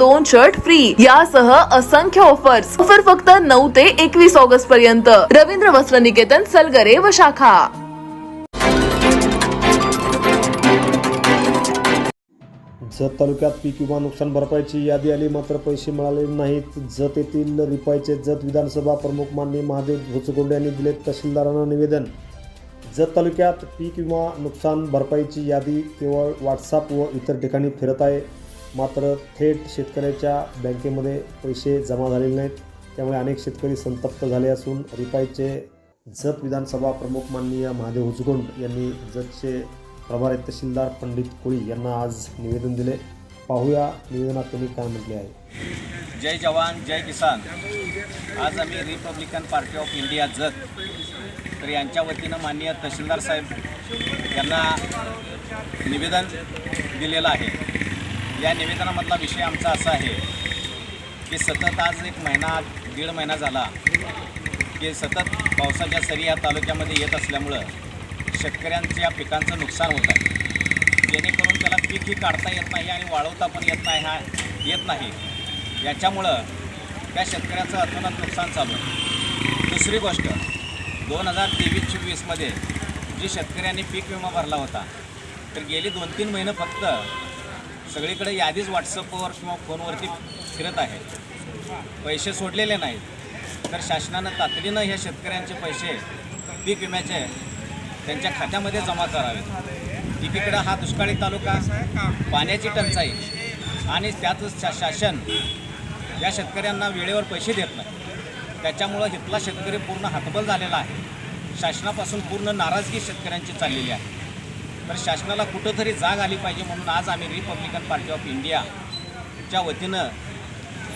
दोन shirt free यासह असंख्य ऑफर्स ऑफर फक्त नऊ ते एकवीस ऑगस्ट पर्यंत. रवींद्र वस्त्र निकेतन सलगरे व शाखा. जत तालुक्यात पीक विमा नुकसान भरपाईची यादी आली मात्र पैसे मिळाले नाहीत. जत येथील रिपाईचे जत विधानसभा प्रमुख माननीय महादेव भुजगोंडे यांनी दिले तहसीलदारांना निवेदन. जत तालुक्यात पीक विमा नुकसान भरपाईची यादी केवळ व्हॉट्सअप व इतर ठिकाणी फिरत आहे. मात्र थेट शेतकऱ्याच्या बँकेमध्ये पैसे जमा झालेले नाहीत. त्यामुळे अनेक शेतकरी संतप्त झाले असून रिपाईचे जत विधानसभा प्रमुख माननीय महादेव हुजगोंड यांनी जतचे प्रभारी तहसीलदार पंडित कोळी यांना आज निवेदन दिले. पाहूया निवेदनात त्यांनी काय म्हटले आहे. जय जवान जय किसान. आज आम्ही Republican Party of India Jat तर यांच्या वतीनं माननीय तहसीलदार साहेब यांना निवेदन दिलेलं आहे. या निवेदनामधला विषय आमचा असा आहे की सतत आज एक महिना दीड महिना झाला की सतत पावसाच्या सरी या तालुक्यामध्ये येत असल्यामुळं शेतकऱ्यांच्या पिकांचं नुकसान होत आहे. जेणेकरून त्याला पीक ही काढता येत नाही आणि वाळवता पण येत नाही हा येत नाही. याच्यामुळं त्या शेतकऱ्याचं अतोनात नुकसान चालू आहे दुसरी गोष्ट दोन हजार तेवीस चोवीसमध्ये जी शेतकऱ्यांनी पीक विमा भरला होता तर गेली दोन तीन महिने फक्त सगळीकडे यादीच व्हॉट्सअपवर किंवा फोनवरती फिरत आहे. पैसे सोडलेले नाहीत. तर शासनानं तातडीनं ह्या शेतकऱ्यांचे पैसे पीक विम्याचे त्यांच्या खात्यामध्ये जमा करावेत. एकीकडं हा दुष्काळी तालुका पाण्याची टंचाई आणि त्यातच शा शासन या शेतकऱ्यांना वेळेवर पैसे देत नाही. त्याच्यामुळं इथला शेतकरी पूर्ण हातबल झालेला आहे. शासनापासून पूर्ण नाराजगी शेतकऱ्यांची चाललेली आहे. तर शासनाला कुठंतरी जाग आली पाहिजे म्हणून आज आम्ही रिपब्लिकन पार्टी ऑफ इंडियाच्या वतीनं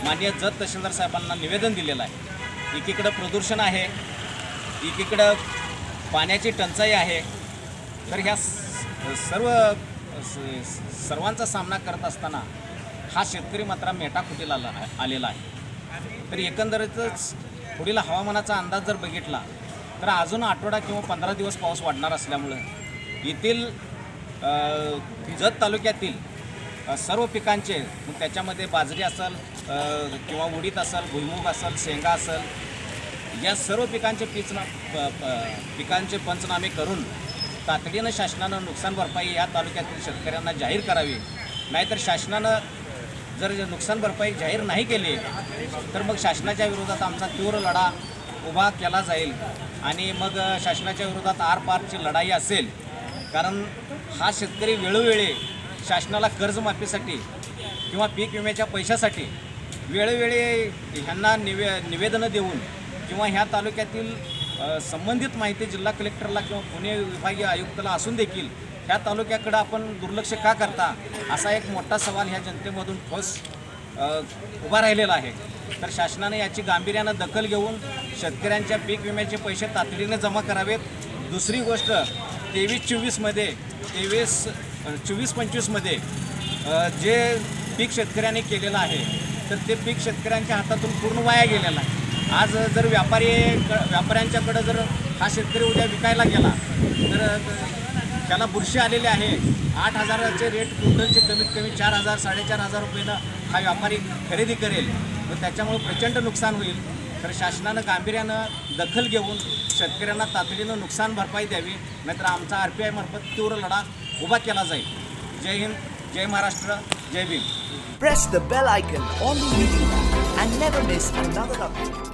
माननीय जत तहसीलदार साहेबांना निवेदन दिलेलं आहे. एकीकडं प्रदूषण आहे एकीकडं पाण्याची टंचाई आहे. तर ह्या स- सर्व स- सर्वांचा सामना करत असताना हा शेतकरी मात्र मेटाकुटीला आला आलेला आहे. तर एकंदरीतच पुढील हवामानाचा अंदाज जर बघितला तर अजून आठवडा किंवा पंधरा दिवस पाऊस वाढणार असल्यामुळं येथील जत तालुक्यातील सर्व पिकांचे मग त्याच्यामध्ये बाजरी असेल किंवा उडीद असेल भुईमूग असेल शेंगा असेल या सर्व पिकांचे पिचना प- प- पिकांचे पंचनामे करून तातडीनं शासनानं नुकसान भरपाई या तालुक्यातील शेतकऱ्यांना जाहीर करावी. नाहीतर शासनानं जर नुकसान भरपाई जाहीर नाही केली तर मग शासनाच्या विरोधात आमचा तीव्र लढा उभा केला जाईल आणि मग शासनाच्या विरोधात आरपारची लढाई असेल. कारण हा शेतकरी वेळोवेळी शासनाला कर्जमाफीसाठी किंवा पीक विम्याच्या पैशासाठी वेळोवेळी ह्यांना निवे निवेदनं देऊन किंवा ह्या तालुक्यातील संबंधित माहिती जिल्हा कलेक्टरला किंवा पुणे विभागीय आयुक्ताला असून देखील ह्या तालुक्याकडं आपण दुर्लक्ष का करता असा एक मोठा सवाल ह्या जनतेमधून ठोस उभा राहिलेला आहे. तर शासनाने याची गांभीर्यानं दखल घेऊन शेतकऱ्यांच्या पीक विम्याचे पैसे तातडीने जमा करावेत. दुसरी गोष्ट तेवीस चोवीसमध्ये तेवीस चोवीस पंचवीसमध्ये जे पीक शेतकऱ्यांनी केलेलं आहे तर ते पीक शेतकऱ्यांच्या हातातून पूर्ण वाया गेलेलं आहे. आज जर व्यापारी व्यापाऱ्यांच्याकडं जर हा शेतकरी उद्या विकायला गेला तर त्याला बुरशी आलेली आहे. आठ हजाराचे रेट क्विंटलचे कमीत कमी चार हजार साडेचार हजार रुपयेनं हा व्यापारी खरेदी करेल. तर त्याच्यामुळे प्रचंड नुकसान होईल. तर शासनानं गांभीर्यानं दखल घेऊन शेतकऱ्यांना तातडीनं नुकसान भरपाई द्यावी नाहीतर आमचा आर पी आयमार्फत तीव्र लढा उभा केला जाईल जय हिंद जय महाराष्ट्र जय Bhim press the bell icon on the YouTube app and never miss another update.